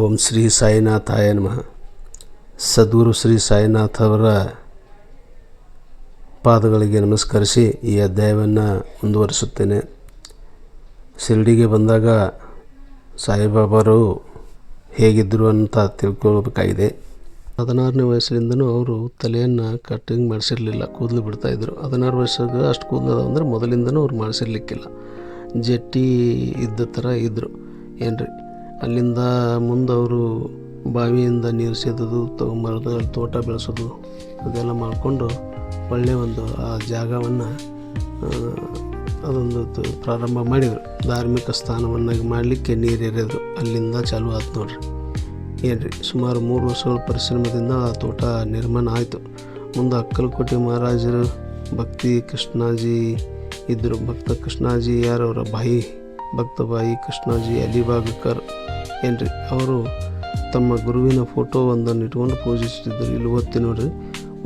ಓಂ ಶ್ರೀ ಸಾಯಿನಾಥಾಯ ನಮಃ. ಸದ್ಗುರು ಶ್ರೀ ಸಾಯಿನಾಥ್ ಅವರ ಪಾದಗಳಿಗೆ ನಮಸ್ಕರಿಸಿ ಈ ಅಧ್ಯಾಯವನ್ನು ಮುಂದುವರಿಸುತ್ತೇನೆ. ಶಿರಡಿಗೆ ಬಂದಾಗ ಸಾಯಿಬಾಬಾರು ಹೇಗಿದ್ದರು ಅಂತ ತಿಳ್ಕೊಳ್ಬೇಕಾಗಿದೆ. ಹದಿನಾರನೇ ವಯಸ್ಸಿನಿಂದನೂ ಅವರು ತಲೆಯನ್ನು ಕಟ್ಟಿಂಗ್ ಮಾಡಿಸಿರಲಿಲ್ಲ, ಕೂದಲು ಬಿಡ್ತಾಯಿದ್ರು ಹದಿನಾರು ವರ್ಷಕ್ಕೆ ಅಷ್ಟು ಕೂದಲು ಅಂದರೆ ಮೊದಲಿಂದನೂ ಅವ್ರು ಮಾಡಿಸಿರ್ಲಿಕ್ಕಿಲ್ಲ. ಜಟ್ಟಿ ಇದ್ದ ಥರ ಇದ್ದರು ಏನ್ರಿ? ಅಲ್ಲಿಂದ ಮುಂದೆ ಅವರು ಬಾವಿಯಿಂದ ನೀರು ಸೇದೋದು ತಗೊಂಬರೋದು, ತೋಟ ಬೆಳೆಸೋದು, ಅದೆಲ್ಲ ಮಾಡಿಕೊಂಡು ಒಳ್ಳೆಯ ಒಂದು, ಆ ಜಾಗವನ್ನು ಅದೊಂದು ಪ್ರಾರಂಭ ಮಾಡಿದರು. ಧಾರ್ಮಿಕ ಸ್ಥಾನವನ್ನಾಗಿ ಮಾಡಲಿಕ್ಕೆ ನೀರು ಎರೆಯೋದು ಅಲ್ಲಿಂದ ಚಾಲು ಆಯ್ತು ನೋಡ್ರಿ. ರೀ ಸುಮಾರು ಮೂರು ವರ್ಷಗಳ ಪರಿಶ್ರಮದಿಂದ ಆ ತೋಟ ನಿರ್ಮಾಣ ಆಯಿತು. ಮುಂದೆ ಅಕ್ಕಲಕೋಟೆ ಮಹಾರಾಜರು ಭಕ್ತಿ ಕೃಷ್ಣಾಜಿ ಇದ್ದರು ಭಕ್ತ ಕೃಷ್ಣಾಜಿ ಯಾರವರ ಬಾಯಿ ಭಕ್ತ ಬಾಯಿ ಕೃಷ್ಣಾಜಿ ಅಲಿಬಾಗಕರ್ ಏನ್ರಿ, ಅವರು ತಮ್ಮ ಗುರುವಿನ ಫೋಟೋ ಒಂದನ್ನು ಇಟ್ಕೊಂಡು ಪೂಜಿಸುತ್ತಿದ್ದರು. ಇಲ್ಲಿ ಓದ್ತಿ ನೋಡ್ರಿ,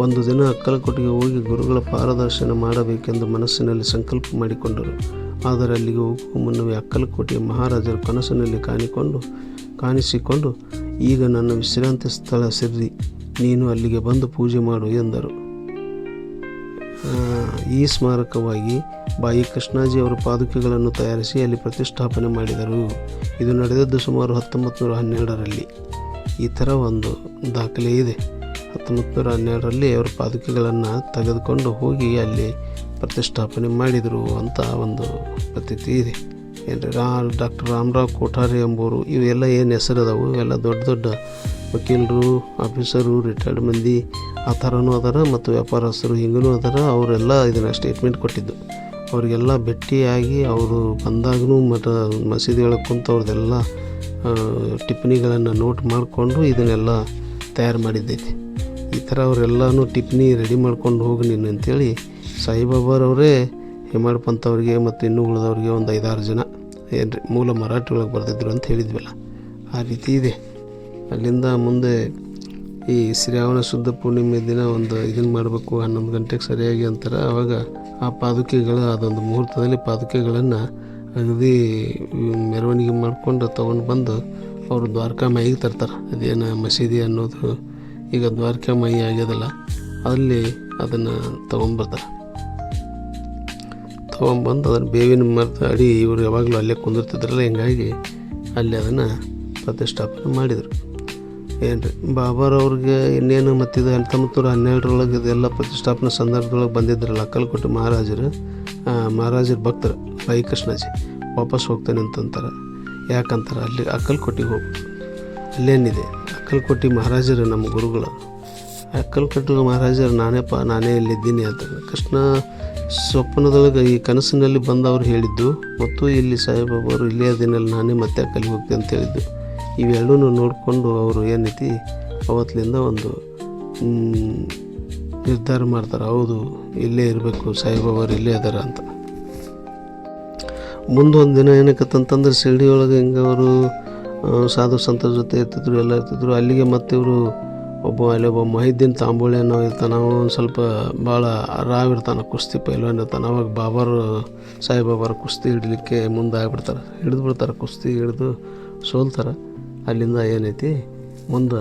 ಒಂದು ದಿನ ಅಕ್ಕಲಕೋಟೆಗೆ ಹೋಗಿ ಗುರುಗಳ ಪಾರದರ್ಶನ ಮಾಡಬೇಕೆಂದು ಮನಸ್ಸಿನಲ್ಲಿ ಸಂಕಲ್ಪ ಮಾಡಿಕೊಂಡರು. ಆದರೆ ಅಲ್ಲಿಗೆ ಹೋಗುವ ಮುನ್ನವೇ ಅಕ್ಕಲಕೋಟೆಯ ಮಹಾರಾಜರು ಕನಸಿನಲ್ಲಿ ಕಾಣಿಕೊಂಡು, ಕಾಣಿಸಿಕೊಂಡು, ಈಗ ನನ್ನ ವಿಶ್ರಾಂತಿ ಸ್ಥಳ ಸಿರ್ರಿ, ನೀನು ಅಲ್ಲಿಗೆ ಬಂದು ಪೂಜೆ ಮಾಡು ಎಂದರು. ಈ ಸ್ಮಾರಕವಾಗಿ ಬಾಯಿ ಕೃಷ್ಣಾಜಿ ಅವರ ಪಾದುಕೆಗಳನ್ನು ತಯಾರಿಸಿ ಅಲ್ಲಿ ಪ್ರತಿಷ್ಠಾಪನೆ ಮಾಡಿದರು. ಇದು ನಡೆದದ್ದು ಸುಮಾರು ಹತ್ತೊಂಬತ್ತು ನೂರ ಹನ್ನೆರಡರಲ್ಲಿ. ಈ ಥರ ಒಂದು ದಾಖಲೆ ಇದೆ. ಹತ್ತೊಂಬತ್ತು ನೂರ ಹನ್ನೆರಡರಲ್ಲಿ ಅವರ ಪಾದುಕೆಗಳನ್ನು ತೆಗೆದುಕೊಂಡು ಹೋಗಿ ಅಲ್ಲಿ ಪ್ರತಿಷ್ಠಾಪನೆ ಮಾಡಿದರು ಅಂತ ಒಂದು ಪ್ರತೀತಿ ಇದೆ. ಏನ್ರಿ ರಾ ಡಾಕ್ಟರ್ ರಾಮರಾವ್ ಕೋಠಾರಿ ಎಂಬುವರು ಇವೆಲ್ಲ ಏನು ಹೆಸರು ಇವೆಲ್ಲ ದೊಡ್ಡ ದೊಡ್ಡ ವಕೀಲರು, ಆಫೀಸರು ರಿಟೈರ್ಡ್ ಮಂದಿ ಆ ಥರನೂ ಅದಾರ ಮತ್ತು ವ್ಯಾಪಾರಸ್ಥರು ಹಿಂಗೂ ಅದಾರ. ಅವರೆಲ್ಲ ಇದನ್ನು ಸ್ಟೇಟ್ಮೆಂಟ್ ಕೊಟ್ಟಿದ್ದು. ಅವರಿಗೆಲ್ಲ ಭೇಟಿಯಾಗಿ ಅವರು ಬಂದಾಗೂ ಮಠ ಮಸೀದಿ ಒಳಗೆ ಕುಂತು ಅವ್ರದ್ದೆಲ್ಲ ಟಿಪ್ಪಣಿಗಳನ್ನು ನೋಟ್ ಮಾಡಿಕೊಂಡು ಇದನ್ನೆಲ್ಲ ತಯಾರು ಮಾಡಿದ್ದೈತಿ. ಈ ಥರ ಅವರೆಲ್ಲನೂ ಟಿಪ್ಪಣಿ ರೆಡಿ ಮಾಡ್ಕೊಂಡು ಹೋಗಿ ನೀನು ಅಂತೇಳಿ ಸಾಯಿಬಾಬಾರವರೇ ಹೇಮಾಡ್ ಅವರಿಗೆ ಮತ್ತು ಇನ್ನೂ ಉಳಿದವ್ರಿಗೆ ಒಂದು ಐದಾರು ಜನ ಏನು ಮೂಲ ಮರಾಠಿ ಒಳಗೆ ಬರ್ತಿದ್ರು ಅಂತ ಹೇಳಿದ್ವಲ್ಲ. ಆ ರೀತಿ ಇದೆ. ಅಲ್ಲಿಂದ ಮುಂದೆ ಈ ಶ್ರಾವಣ ಶುದ್ಧ ಪೂರ್ಣಿಮೆ ದಿನ ಒಂದು ಇದನ್ನು ಮಾಡಬೇಕು, ಹನ್ನೊಂದು ಗಂಟೆಗೆ ಸರಿಯಾಗಿ ಅಂತಾರೆ. ಆವಾಗ ಆ ಪಾದುಕೆಗಳು, ಅದೊಂದು ಮುಹೂರ್ತದಲ್ಲಿ ಪಾದುಕೆಗಳನ್ನು ಅಗದಿ ಮೆರವಣಿಗೆ ಮಾಡಿಕೊಂಡು ತೊಗೊಂಡು ಬಂದು ಅವರು ದ್ವಾರಕಾಮಾಯಿಗೆ ತರ್ತಾರೆ. ಅದೇನು ಮಸೀದಿ ಅನ್ನೋದು ಈಗ ದ್ವಾರಕಾಮಾಯಿ ಆಗ್ಯದಲ್ಲ, ಅಲ್ಲಿ ಅದನ್ನು ತೊಗೊಂಬರ್ತಾರೆ ತೊಗೊಂಬಂದು ಅದನ್ನು ಬೇವಿನ ಮರದ ಅಡಿ ಇವರು ಯಾವಾಗಲೂ ಅಲ್ಲೇ ಕುಂದಿರ್ತಿದ್ರಲ್ಲ, ಹಿಂಗಾಗಿ ಅಲ್ಲಿ ಅದನ್ನು ಪ್ರತಿಷ್ಠಾಪನೆ ಮಾಡಿದರು. ಏನು ರೀ? ಬಾಬಾರವ್ರಿಗೆ ಇನ್ನೇನು ಮತ್ತಿದು ಹತ್ತೊಂಬತ್ತು ನೂರ ಹನ್ನೆರಡರೊಳಗೆ ಇದೆಲ್ಲ ಪ್ರತಿಷ್ಠಾಪನೆ ಸಂದರ್ಭದೊಳಗೆ ಬಂದಿದ್ರಲ್ಲ ಅಕ್ಕಲ್ಕೋಟೆ ಮಹಾರಾಜರು. ಮಹಾರಾಜರ ಭಕ್ತರು ಬಾಯಿ ಕೃಷ್ಣಾಜಿ. ವಾಪಸ್ ಹೋಗ್ತಾನೆ ಅಂತಂತಾರೆ. ಯಾಕಂತಾರೆ? ಅಲ್ಲಿ ಅಕ್ಕಲ್ಕೋಟೆಗೆ ಹೋಗಿ. ಅಲ್ಲೇನಿದೆ? ಅಕ್ಕಲ್ಕೋಟೆ ಮಹಾರಾಜರು ನಮ್ಮ ಗುರುಗಳು. ಅಕ್ಕಲ್ಕೋಟೆ ಮಹಾರಾಜರು ನಾನೇಪ್ಪ, ನಾನೇ ಇಲ್ಲಿದ್ದೀನಿ ಅಂತ. ಕೃಷ್ಣ ಸ್ವಪ್ನದೊಳಗೆ ಈ ಕನಸಿನಲ್ಲಿ ಬಂದವರು ಹೇಳಿದ್ದು, ಮತ್ತು ಇಲ್ಲಿ ಸಾಹೇಬಾಬರು ಇಲ್ಲೇ ದಿನಲ್ಲಿ ನಾನೇ ಮತ್ತೆ ಅಕ್ಕಲಿಗೆ ಹೋಗ್ತೀನಿ ಅಂತ ಹೇಳಿದ್ದು. ಇವೆರಡೂ ನೋಡಿಕೊಂಡು ಅವರು ಏನೈತಿ ಅವತ್ತಿನಿಂದ ಒಂದು ನಿರ್ಧಾರ ಮಾಡ್ತಾರೆ, ಹೌದು, ಇಲ್ಲೇ ಇರಬೇಕು ಸಾಯಿಬಾಬಾರು ಇಲ್ಲೇ ಅದಾರ ಅಂತ. ಮುಂದೊಂದು ದಿನ ಏನಕ್ಕತ್ತಂತಂದ್ರೆ ಶಿರಡಿ ಒಳಗೆ ಹಿಂಗೆ ಅವರು ಸಾಧು ಸಂತರ ಜೊತೆ ಇರ್ತಿದ್ರು, ಎಲ್ಲ ಇರ್ತಿದ್ರು, ಅಲ್ಲಿಗೆ ಮತ್ತೆ ಇವರು ಒಬ್ಬ, ಅಲ್ಲಿ ಒಬ್ಬ ಮಹಿದ್ದೀನ್ ತಾಂಬೋಳಿ ಅನ್ನೋ ಇರ್ತಾನ, ಅವನು ಒಂದು ಸ್ವಲ್ಪ ಭಾಳ ರಾವ್ ಇರ್ತಾನೆ, ಕುಸ್ತಿ ಪೈಲ್ವಾನ್ ಇರ್ತಾನೆ, ಅವಾಗ ಬಾಬಾರು, ಸಾಯಿಬಾಬಾರ ಕುಸ್ತಿ ಹಿಡಲಿಕ್ಕೆ ಮುಂದೆ ಹಿಡಿದ್ಬಿಡ್ತಾರೆ ಹಿಡಿದು ಬಿಡ್ತಾರೆ ಕುಸ್ತಿ ಹಿಡಿದು ಸೋಲ್ತಾರೆ. ಅಲ್ಲಿಂದ ಏನೈತಿ? ಮುಂದೆ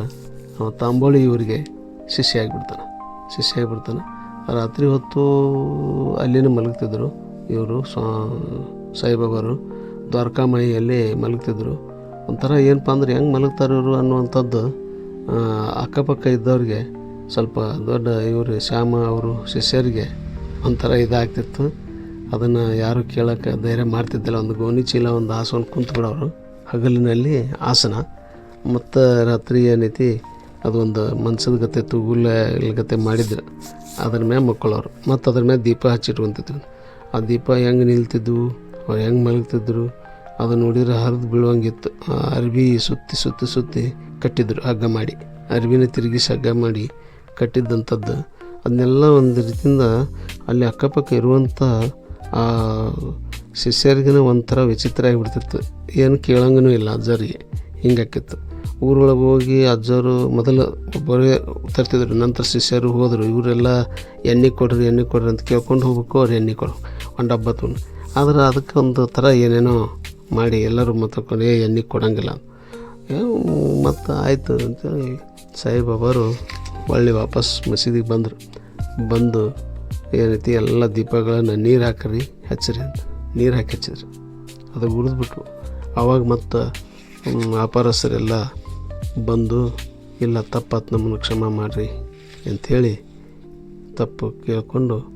ತಾಂಬೋಳಿ ಇವರಿಗೆ ಶಿಷ್ಯ ಆಗಿಬಿಡ್ತಾನೆ. ಶಿಷ್ಯ ಆಗಿಬಿಡ್ತಾನೆ. ರಾತ್ರಿ ಹೊತ್ತು ಅಲ್ಲಿನೂ ಮಲಗ್ತಿದ್ರು ಇವರು ಸ್ವಾ, ಸಾಯಿಬಾಬಾರು. ದ್ವಾರಕಾಮಯಿಯಲ್ಲಿ ಮಲಗ್ತಿದ್ರು. ಒಂಥರ ಏನಪ್ಪ ಅಂದ್ರೆ ಹೆಂಗೆ ಮಲಗ್ತಾರೆ ಇವರು ಅನ್ನುವಂಥದ್ದು ಅಕ್ಕಪಕ್ಕ ಇದ್ದವ್ರಿಗೆ ಸ್ವಲ್ಪ ದೊಡ್ಡ ಇವರು ಶ್ಯಾಮ ಅವರು ಶಿಷ್ಯರಿಗೆ ಒಂಥರ ಇದಾಗ್ತಿತ್ತು. ಅದನ್ನು ಯಾರು ಕೇಳೋಕ್ಕೆ ಧೈರ್ಯ ಮಾಡ್ತಿದ್ದಿಲ್ಲ. ಒಂದು ಗೋಣಿ ಚೀಲ ಒಂದು ಆಸನ ಕುಂತ್ಬಿಡೋರು ಹಗಲಿನಲ್ಲಿ ಆಸನ ಮತ್ತು ರಾತ್ರಿ ಏನೈತಿ, ಅದೊಂದು ಮನ್ಸದ ಗತೆ ತೂಗುಲ್ಲ ಗತೆ ಮಾಡಿದ್ರು, ಅದ್ರ ಮ್ಯಾಗ ಮಕ್ಕಳವ್ರು ಮತ್ತು ಅದ್ರ ಮ್ಯಾಗ ದೀಪ ಹಚ್ಚಿಟ್ಕೊಂತಿದ್ರು. ಆ ದೀಪ ಹೆಂಗೆ ನಿಲ್ತಿದ್ವು, ಅವ್ರು ಹೆಂಗೆ ಮಲಗ್ತಿದ್ರು, ಅದು ನೋಡಿದ್ರೆ ಹರಿದು ಬೀಳುವಂಗಿತ್ತು. ಅರ್ಬಿ ಸುತ್ತಿ ಸುತ್ತಿ ಸುತ್ತಿ ಕಟ್ಟಿದ್ರು ಹಗ್ಗ ಮಾಡಿ. ಅರ್ಬಿನ ತಿರುಗಿಸಿ ಹಗ್ಗ ಮಾಡಿ ಕಟ್ಟಿದ್ದಂಥದ್ದು ಅದನ್ನೆಲ್ಲ ಒಂದು ರೀತಿಯಿಂದ ಅಲ್ಲಿ ಅಕ್ಕಪಕ್ಕ ಇರುವಂಥ ಆ ಶಿಷ್ಯರಿಗಿನ ಒಂಥರ ವಿಚಿತ್ರ ಆಗಿಬಿಡ್ತಿತ್ತು. ಏನು ಕೇಳಂಗೂ ಇಲ್ಲ ಅಜ್ಜರಿಗೆ ಹಿಂಗಾಕಿತ್ತು ಊರೊಳಗೆ ಹೋಗಿ ಅಜ್ಜರು ಮೊದಲು ಒಬ್ಬರೇ ತರ್ತಿದ್ರು, ನಂತರ ಶಿಷ್ಯರು ಹೋದರು, ಇವರೆಲ್ಲ ಎಣ್ಣೆ ಕೊಡ್ರಿ ಎಣ್ಣೆ ಕೊಡ್ರಿ ಅಂತ ಕೇಳ್ಕೊಂಡು ಹೋಗ್ಬೇಕು, ಅವ್ರು ಎಣ್ಣೆ ಕೊಡು, ಒಂದು ಹಬ್ಬ ತೊಗೊಂಡು. ಆದ್ರೆ ಅದಕ್ಕೆ ಒಂದು ಥರ ಏನೇನೋ ಮಾಡಿ ಎಲ್ಲರೂ ಮಾತಾಡ್ಕೊಂಡು ಏ, ಎಣ್ಣೆ ಕೊಡೋಂಗಿಲ್ಲ. ಮತ್ತು ಆಯಿತು ಅಂತೇಳಿ ಸಾಯಿಬಾಬಾರು ಹೊಳ್ಳಿ ವಾಪಸ್ ಮಸೀದಿಗೆ ಬಂದರು. ಬಂದು, ಏನೈತಿ, ಎಲ್ಲ ದೀಪಗಳನ್ನು ನೀರು ಹಾಕ್ರಿ, ಹಚ್ಚಿರಿ ಅಂತ. ನೀರು ಹಾಕಿ ಹಚ್ಚಿದ್ರು. ಅದು ಉರಿದ್ಬಿಟ್ರು ಆವಾಗ ಮತ್ತು ವ್ಯಾಪಾರಸ್ಥರೆಲ್ಲ ಬಂದು, ಇಲ್ಲ, ತಪ್ಪಾತು, ನಮ್ಮನ್ನು ಕ್ಷಮ ಮಾಡಿರಿ ಅಂಥೇಳಿ ತಪ್ಪು ಕೇಳಿಕೊಂಡು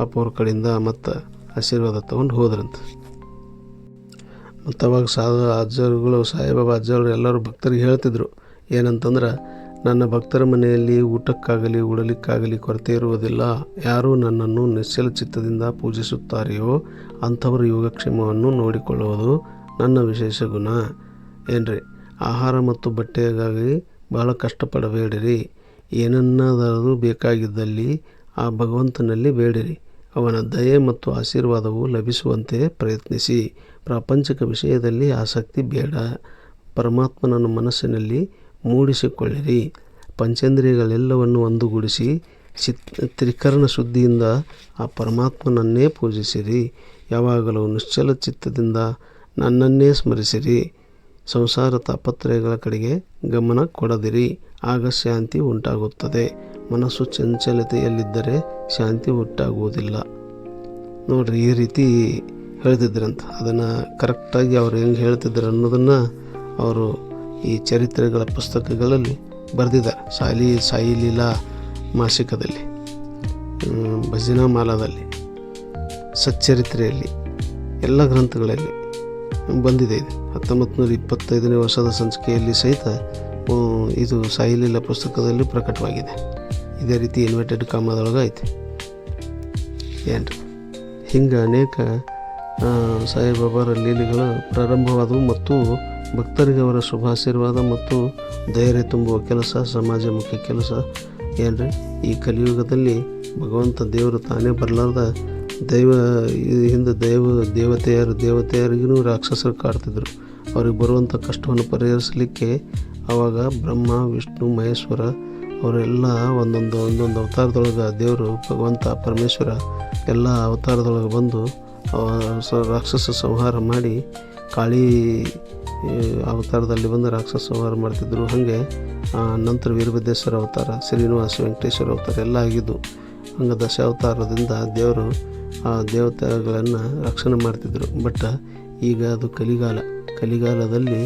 ಅಪ್ಪವ್ರ ಕಡೆಯಿಂದ ಮತ್ತು ಆಶೀರ್ವಾದ ತೊಗೊಂಡು ಹೋದ್ರಂತೆ. ಮತ್ತು ಅವಾಗ ಸಾಧು ಅಜ್ಜರುಗಳು, ಸಾಯಿಬಾಬಾ ಅಜ್ಜರು ಎಲ್ಲರೂ ಭಕ್ತರಿಗೆ ಹೇಳ್ತಿದ್ರು, ಏನಂತಂದ್ರೆ, ನನ್ನ ಭಕ್ತರ ಮನೆಯಲ್ಲಿ ಊಟಕ್ಕಾಗಲಿ, ಉಡಲಿಕ್ಕಾಗಲಿ ಕೊರತೆ ಇರುವುದಿಲ್ಲ. ಯಾರು ನನ್ನನ್ನು ನಿಶ್ಚಲ ಚಿತ್ತದಿಂದ ಪೂಜಿಸುತ್ತಾರೆಯೋ ಅಂಥವರ ಯೋಗಕ್ಷೇಮವನ್ನು ನೋಡಿಕೊಳ್ಳುವುದು ನನ್ನ ವಿಶೇಷ ಗುಣ ಏನ್ರಿ? ಆಹಾರ ಮತ್ತು ಬಟ್ಟೆಗಾಗಿ ಬಹಳ ಕಷ್ಟಪಡಬೇಡಿರಿ. ಏನನ್ನಾದರೂ ಬೇಕಾಗಿದ್ದಲ್ಲಿ ಆ ಭಗವಂತನಲ್ಲಿ ಬೇಡಿರಿ. ಅವನ ದಯೆ ಮತ್ತು ಆಶೀರ್ವಾದವು ಲಭಿಸುವಂತೆ ಪ್ರಯತ್ನಿಸಿ. ಪ್ರಾಪಂಚಿಕ ವಿಷಯದಲ್ಲಿ ಆಸಕ್ತಿ ಬೇಡ. ಪರಮಾತ್ಮನನ್ನು ಮನಸ್ಸಿನಲ್ಲಿ ಮೂಡಿಸಿಕೊಳ್ಳಿರಿ. ಪಂಚೇಂದ್ರಿಯಗಳೆಲ್ಲವನ್ನು ಒಂದುಗೂಡಿಸಿ ಚಿತ್, ತ್ರಿಕರಣ ಶುದ್ಧಿಯಿಂದ ಆ ಪರಮಾತ್ಮನನ್ನೇ ಪೂಜಿಸಿರಿ. ಯಾವಾಗಲೂ ನಿಶ್ಚಲ ಚಿತ್ತದಿಂದ ನನ್ನನ್ನೇ ಸ್ಮರಿಸಿರಿ. ಸಂಸಾರ ತಾಪತ್ರಯಗಳ ಕಡೆಗೆ ಗಮನ ಕೊಡದಿರಿ. ಆಗ ಶಾಂತಿ ಉಂಟಾಗುತ್ತದೆ. ಮನಸ್ಸು ಚಂಚಲತೆಯಲ್ಲಿದ್ದರೆ ಶಾಂತಿ ಉಂಟಾಗುವುದಿಲ್ಲ. ನೋಡ್ರಿ, ಈ ರೀತಿ ಹೇಳ್ತಿದ್ರಂತ. ಅದನ್ನು ಕರೆಕ್ಟಾಗಿ ಅವ್ರು ಹೆಂಗೆ ಹೇಳ್ತಿದ್ರು ಅನ್ನೋದನ್ನು ಅವರು ಈ ಚರಿತ್ರೆಗಳ ಪುಸ್ತಕಗಳಲ್ಲಿ ಬರೆದಿದ್ದಾರೆ. ಸಾಲಿ, ಸಾಯಿ ಲೀಲಾ ಮಾಸಿಕದಲ್ಲಿ ಭಜನಾ ಮಾಲಾದಲ್ಲಿ, ಸಚ್ಚರಿತ್ರೆಯಲ್ಲಿ, ಎಲ್ಲ ಗ್ರಂಥಗಳಲ್ಲಿ. ಬಂದಿದೆ ಇದು. ಹತ್ತೊಂಬತ್ತು ನೂರ ಇಪ್ಪತ್ತೈದನೇ ವರ್ಷದ ಸಂಚಿಕೆಯಲ್ಲಿ ಸಹಿತ ಇದು ಸಾಯಿಲೀಲ ಪುಸ್ತಕದಲ್ಲಿ ಪ್ರಕಟವಾಗಿದೆ. ಇದೇ ರೀತಿ ಕಾಮದೊಳಗೆ ಐತಿ ಏನ್ರಿ ಹಿಂಗೆ ಅನೇಕ ಸಾಯಿಬಾಬಾರ ಲೀಲೆಗಳು ಪ್ರಾರಂಭವಾದವು ಮತ್ತು ಭಕ್ತರಿಗೆ ಅವರ ಶುಭಾಶೀರ್ವಾದ ಮತ್ತು ಧೈರ್ಯ ತುಂಬುವ ಕೆಲಸ ಸಮಾಜಮುಖಿ ಕೆಲಸ. ಏನ್ರಿ, ಈ ಕಲಿಯುಗದಲ್ಲಿ ಭಗವಂತ ದೇವರು ತಾನೇ ಬರಲಾರ್ದ ದೈವ ಹಿಂದೆ ದೈವ, ದೇವತೆಯರು, ದೇವತೆಯರಿಗೂ ರಾಕ್ಷಸರು ಕಾಡ್ತಿದ್ರು. ಅವ್ರಿಗೆ ಬರುವಂಥ ಕಷ್ಟವನ್ನು ಪರಿಹರಿಸಲಿಕ್ಕೆ ಆವಾಗ ಬ್ರಹ್ಮ, ವಿಷ್ಣು, ಮಹೇಶ್ವರ, ಅವರೆಲ್ಲ ಒಂದೊಂದು ಒಂದೊಂದು ಅವತಾರದೊಳಗೆ ದೇವರು, ಭಗವಂತ, ಪರಮೇಶ್ವರ ಎಲ್ಲ ಅವತಾರದೊಳಗೆ ಬಂದು ರಾಕ್ಷಸ ಸಂಹಾರ ಮಾಡಿ ಕಾಳಿ ಅವತಾರದಲ್ಲಿ ಬಂದು ರಾಕ್ಷಸ ಸಂಹಾರ ಮಾಡ್ತಿದ್ರು. ಹಾಗೆ ನಂತರ ವೀರಭದ್ರೇಶ್ವರ ಅವತಾರ, ಶ್ರೀನಿವಾಸ ವೆಂಕಟೇಶ್ವರ ಅವತಾರ ಎಲ್ಲ ಆಗಿದ್ದು. ಹಂಗೆ ದಶಾವತಾರದಿಂದ ದೇವರು ಆ ದೇವತೆಗಳನ್ನು ರಕ್ಷಣೆ ಮಾಡ್ತಿದ್ರು. ಬಟ್ ಈಗ ಅದು ಕಲಿಗಾಲ. ಕಲಿಗಾಲದಲ್ಲಿ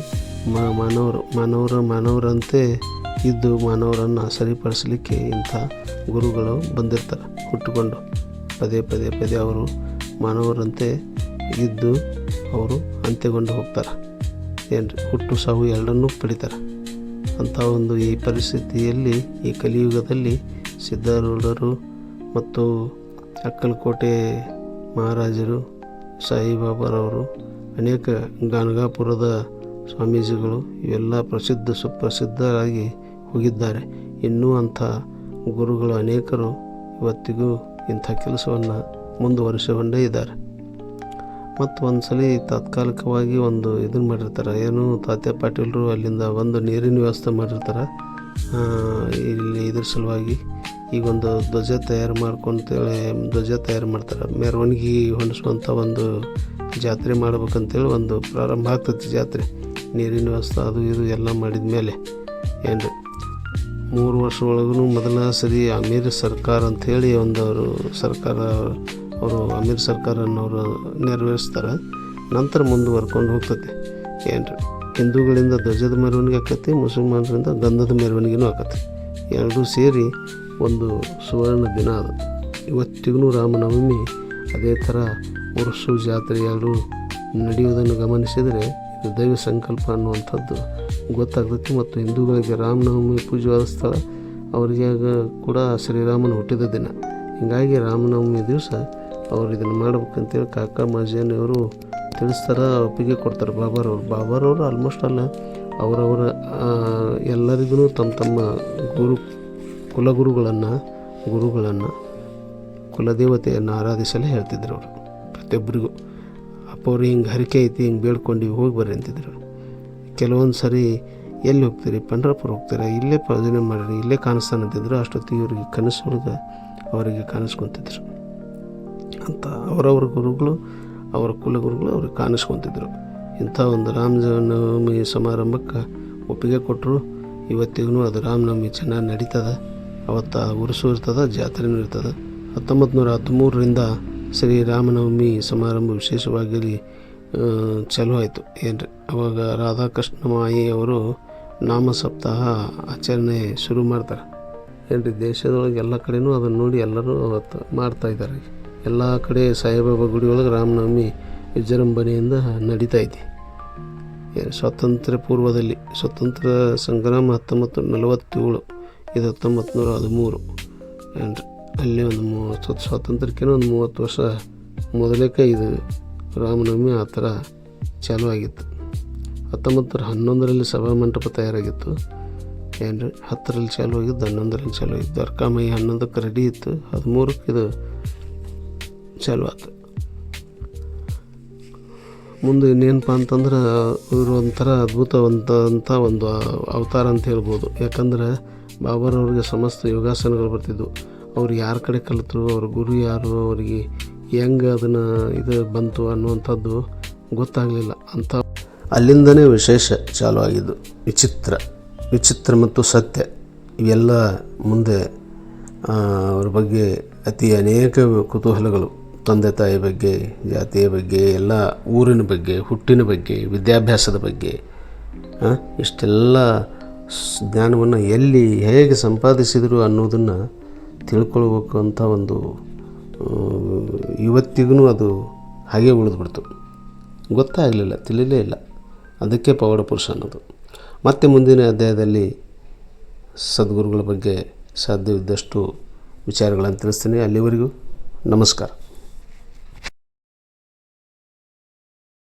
ಮಾನವರು, ಮಾನವರ, ಮಾನವರಂತೆ ಇದ್ದು ಮಾನವರನ್ನು ಸರಿಪಡಿಸಲಿಕ್ಕೆ ಇಂಥ ಗುರುಗಳು ಬಂದಿರ್ತಾರೆ, ಹುಟ್ಟುಕೊಂಡು. ಪದೇ ಪದೇ ಪದೇ ಅವರು ಮಾನವರಂತೆ ಇದ್ದು ಅವರು ಅಂತ್ಯಗೊಂಡು ಹೋಗ್ತಾರೆ. ಏನ್ರಿ ಹುಟ್ಟು ಸಾವು ಎರಡನ್ನೂ ಪಡಿತಾರೆ ಅಂಥ ಒಂದು ಈ ಪರಿಸ್ಥಿತಿಯಲ್ಲಿ, ಈ ಕಲಿಯುಗದಲ್ಲಿ ಸಿದ್ಧಾರೂಢರು ಮತ್ತು ಅಕ್ಕಲಕೋಟೆ ಮಹಾರಾಜರು, ಸಾಯಿಬಾಬಾರವರು, ಅನೇಕ ಗಾನಗಾಪುರದ ಸ್ವಾಮೀಜಿಗಳು ಇವೆಲ್ಲ ಪ್ರಸಿದ್ಧ ಸುಪ್ರಸಿದ್ಧರಾಗಿ ಹೋಗಿದ್ದಾರೆ. ಇನ್ನೂ ಅಂಥ ಗುರುಗಳು ಅನೇಕರು ಇವತ್ತಿಗೂ ಇಂಥ ಕೆಲಸವನ್ನು ಮುಂದುವರಿಸಿಕೊಂಡೇ ಇದ್ದಾರೆ. ಮತ್ತು ಒಂದು ಸಲ ತಾತ್ಕಾಲಿಕವಾಗಿ ಒಂದು ಇದನ್ನು ಮಾಡಿರ್ತಾರೆ. ಏನು ತಾತ್ಯ ಪಾಟೀಲರು ಅಲ್ಲಿಂದ ಒಂದು ನೀರಿನ ವ್ಯವಸ್ಥೆ ಮಾಡಿರ್ತಾರೆ. ಇಲ್ಲಿ ಇದ್ರ ಸಲುವಾಗಿ ಈಗ ಒಂದು ಧ್ವಜ ತಯಾರು ಮಾಡ್ಕೊಂತೇಳಿ ಧ್ವಜ ತಯಾರು ಮಾಡ್ತಾರೆ. ಮೆರವಣಿಗೆ ಹೊಂದಿಸುವಂಥ ಒಂದು ಜಾತ್ರೆ ಮಾಡ್ಬೇಕಂತೇಳಿ ಒಂದು ಪ್ರಾರಂಭ ಆಗ್ತೈತಿ ಜಾತ್ರೆ. ನೀರಿನ ವ್ಯವಸ್ಥೆ ಅದು ಇದು ಎಲ್ಲ ಮಾಡಿದ ಮೇಲೆ ಏನು ಮೂರು ವರ್ಷ ಒಳಗೂ ಮೊದಲ ಸರಿ ಅಮೀರ್ ಸರ್ಕಾರ ಅಂಥೇಳಿ ಒಂದು ಅವರು ಸರ್ಕಾರ, ಅವರು ಅಮೀರ್ ಸರ್ಕಾರ ಅನ್ನೋರು ನೆರವೇರಿಸ್ತಾರೆ. ನಂತರ ಮುಂದುವರ್ಕೊಂಡು ಹೋಗ್ತೈತಿ. ಏನು ಹಿಂದೂಗಳಿಂದ ಧ್ವಜದ ಮೆರವಣಿಗೆ ಆಕತಿ, ಮುಸಲ್ಮಾನರಿಂದ ಗಂಧದ ಮೆರವಣಿಗೆನೂ ಆಕತಿ. ಎರಡೂ ಸೇರಿ ಒಂದು ಸುವರ್ಣ ದಿನ ಅದು. ಇವತ್ತಿಗೂ ರಾಮನವಮಿ, ಅದೇ ಥರ ಉರುಸು ಜಾತ್ರೆ ಎರಡು ನಡೆಯುವುದನ್ನು ಗಮನಿಸಿದರೆ ಇದು ದೈವ ಸಂಕಲ್ಪ ಅನ್ನುವಂಥದ್ದು ಗೊತ್ತಾಗ್ತೈತಿ ಮತ್ತು ಹಿಂದೂಗಳಿಗೆ ರಾಮನವಮಿ ಪೂಜೆಯಾದ ಸ್ಥಳ ಅವರಿಗೆ ಕೂಡ ಶ್ರೀರಾಮನ ಹುಟ್ಟಿದ ದಿನ. ಹೀಗಾಗಿ ರಾಮನವಮಿ ದಿವಸ ಅವ್ರು ಇದನ್ನು ಮಾಡ್ಬೇಕಂತೇಳಿ ಕಾಕ ಮಾಜಿಯನ್ನವರು ತಿಳಿಸ್ತಾರೆ, ಒಪ್ಪಿಗೆ ಕೊಡ್ತಾರೆ. ಬಾಬಾರವ್ರು, ಬಾಬಾರವರು ಆಲ್ಮೋಸ್ಟ್ ಅಲ್ಲ, ಅವರವರ ಎಲ್ಲರಿಗೂ ತಮ್ಮ ತಮ್ಮ ಗುರು ಕುಲಗುರುಗಳನ್ನು, ಗುರುಗಳನ್ನು ಕುಲದೇವತೆಯನ್ನು ಆರಾಧಿಸಲೇ ಹೇಳ್ತಿದ್ರು ಅವರು. ಪ್ರತಿಯೊಬ್ಬರಿಗೂ ಅಪ್ಪವ್ರು ಹಿಂಗೆ ಹರಿಕೆ ಐತಿ, ಹಿಂಗೆ ಬೇಡ್ಕೊಂಡು ಹೋಗಿ ಬರ್ರಿ ಅಂತಿದ್ರು ಕೆಲವೊಂದು ಸರಿ ಎಲ್ಲಿ ಹೋಗ್ತೀರಿ? ಪಂಡ್ರಪುರ ಹೋಗ್ತಾರೆ? ಇಲ್ಲೇ ಪ್ರಜನೆ ಮಾಡಿರಿ, ಇಲ್ಲೇ ಕಾಣಿಸ್ತಾನೆ ಅಂತಿದ್ರು. ಅಷ್ಟೊತ್ತಿಗೆ ಇವರಿಗೆ ಕನಸೊಳಗೆ ಅವರಿಗೆ ಕಾಣಿಸ್ಕೊತಿದ್ರು. ಅಂತ ಅವರವ್ರ ಗುರುಗಳು, ಅವರ ಕುಲಗುರುಗಳು ಅವ್ರಿಗೆ ಕಾಣಿಸ್ಕೊತಿದ್ರು. ಇಂಥ ಒಂದು ರಾಮನವಮಿ ಸಮಾರಂಭಕ್ಕೆ ಒಪ್ಪಿಗೆ ಕೊಟ್ಟರು ಇವತ್ತಿಗೂ ಅದು ರಾಮನವಮಿ ಚೆನ್ನಾಗಿ ನಡೀತದೆ. ಅವತ್ತು ಉರುಸು ಇರ್ತದೆ, ಜಾತ್ರೆನೂ ಇರ್ತದೆ. ಹತ್ತೊಂಬತ್ತು ನೂರ ಹದಿಮೂರರಿಂದ ಶ್ರೀ ರಾಮನವಮಿ ಸಮಾರಂಭ ವಿಶೇಷವಾಗಿ ಚಾಲೂ ಆಯಿತು. ಏನ್ರಿ? ಅವಾಗ ರಾಧಾಕೃಷ್ಣ ಮಾಯಿ ಅವರು ನಾಮ ಸಪ್ತಾಹ ಆಚರಣೆ ಶುರು ಮಾಡ್ತಾರೆ. ಏನ್ರಿ? ದೇಶದೊಳಗೆ ಎಲ್ಲ ಕಡೆನೂ ಅದನ್ನು ನೋಡಿ ಎಲ್ಲರೂ ಅವತ್ತು ಮಾಡ್ತಾ ಇದ್ದಾರೆ. ಎಲ್ಲ ಕಡೆ ಸಾಯಿಬಾಬಾ ಗುಡಿ ಒಳಗೆ ರಾಮನವಮಿ ವಿಜೃಂಭಣೆಯಿಂದ ನಡೀತಾ ಇದೆ. ಸ್ವಾತಂತ್ರ್ಯ ಪೂರ್ವದಲ್ಲಿ ಸ್ವತಂತ್ರ ಸಂಗ್ರಾಮ ಹತ್ತೊಂಬತ್ತು ನಲವತ್ತೇಳು. ಇದು ಹತ್ತೊಂಬತ್ತು ನೂರ ಹದಿಮೂರು. ಏನ್ರಿ? ಅಲ್ಲಿ ಒಂದು ಮೂವತ್ತು ಸ್ವಾತಂತ್ರ್ಯಕ್ಕಿಂತ ಒಂದು ಮೂವತ್ತು ವರ್ಷ ಮೊದಲೇಕ ಇದು ರಾಮನವಮಿ ಆ ಥರ ಚಾಲೂ ಆಗಿತ್ತು. ಹತ್ತೊಂಬತ್ತು ನೂರ ಹನ್ನೊಂದರಲ್ಲಿ ಸಭಾ ಮಂಟಪ ತಯಾರಾಗಿತ್ತು. ಏನ್ರಿ? ಹತ್ತರಲ್ಲಿ ಚಾಲೂ ಆಗಿದ್ದು, ಹನ್ನೊಂದರಲ್ಲಿ ಚಾಲೂ ಆಗಿತ್ತು ದರ್ಕಾಮಯ್ಯ ಹನ್ನೊಂದಕ್ಕೆ ರೆಡಿ ಇತ್ತು. ಹದಿಮೂರಕ್ಕೆ ಇದು ಚಾಲೂ ಆಯ್ತು ಮುಂದೆ ಇನ್ನೇನಪ್ಪ ಅಂತಂದ್ರೆ, ಇವರು ಒಂಥರ ಅದ್ಭುತವಂತ ಒಂದು ಅವತಾರ ಅಂತ ಹೇಳ್ಬೋದು. ಯಾಕಂದ್ರೆ ಬಾಬರವ್ರಿಗೆ ಸಮಸ್ತ ಯೋಗಾಸನಗಳು ಬರ್ತಿದ್ವು. ಅವ್ರು ಯಾರ ಕಡೆ ಕಲಿತರು, ಅವ್ರ ಗುರು ಯಾರು, ಅವರಿಗೆ ಹೆಂಗೆ ಅದನ್ನು ಇದು ಬಂತು ಅನ್ನುವಂಥದ್ದು ಗೊತ್ತಾಗಲಿಲ್ಲ. ಅಂಥ ಅಲ್ಲಿಂದನೇ ವಿಶೇಷ ಚಾಲು ಆಗಿದ್ದು ವಿಚಿತ್ರ ವಿಚಿತ್ರ ಮತ್ತು ಸತ್ಯ. ಇವೆಲ್ಲ ಮುಂದೆ ಅವ್ರ ಬಗ್ಗೆ ಅತಿ ಅನೇಕ ಕುತೂಹಲಗಳು. ತಂದೆ, ತಾಯಿ ಬಗ್ಗೆ, ಜಾತಿಯ ಬಗ್ಗೆ, ಎಲ್ಲ ಊರಿನ ಬಗ್ಗೆ, ಹುಟ್ಟಿನ ಬಗ್ಗೆ, ವಿದ್ಯಾಭ್ಯಾಸದ ಬಗ್ಗೆ ಇಷ್ಟೆಲ್ಲ ಜ್ಞಾನವನ್ನು ಎಲ್ಲಿ ಹೇಗೆ ಸಂಪಾದಿಸಿದರು ಅನ್ನೋದನ್ನು ತಿಳ್ಕೊಳ್ಬೇಕು ಅಂತ ಒಂದು ಇವತ್ತಿಗೂ ಅದು ಹಾಗೆ ಉಳಿದ್ಬಿಡ್ತು. ಗೊತ್ತಾಗಲಿಲ್ಲ ತಿಳಿಲೇ ಇಲ್ಲ. ಅದಕ್ಕೆ ಪವಾಡ ಪುರುಷ ಅನ್ನೋದು. ಮತ್ತೆ ಮುಂದಿನ ಅಧ್ಯಾಯದಲ್ಲಿ ಸದ್ಗುರುಗಳ ಬಗ್ಗೆ ಸಾಧ್ಯವಿದ್ದಷ್ಟು ವಿಚಾರಗಳನ್ನು ತಿಳಿಸ್ತೀನಿ. ಅಲ್ಲಿವರೆಗೂ ನಮಸ್ಕಾರ.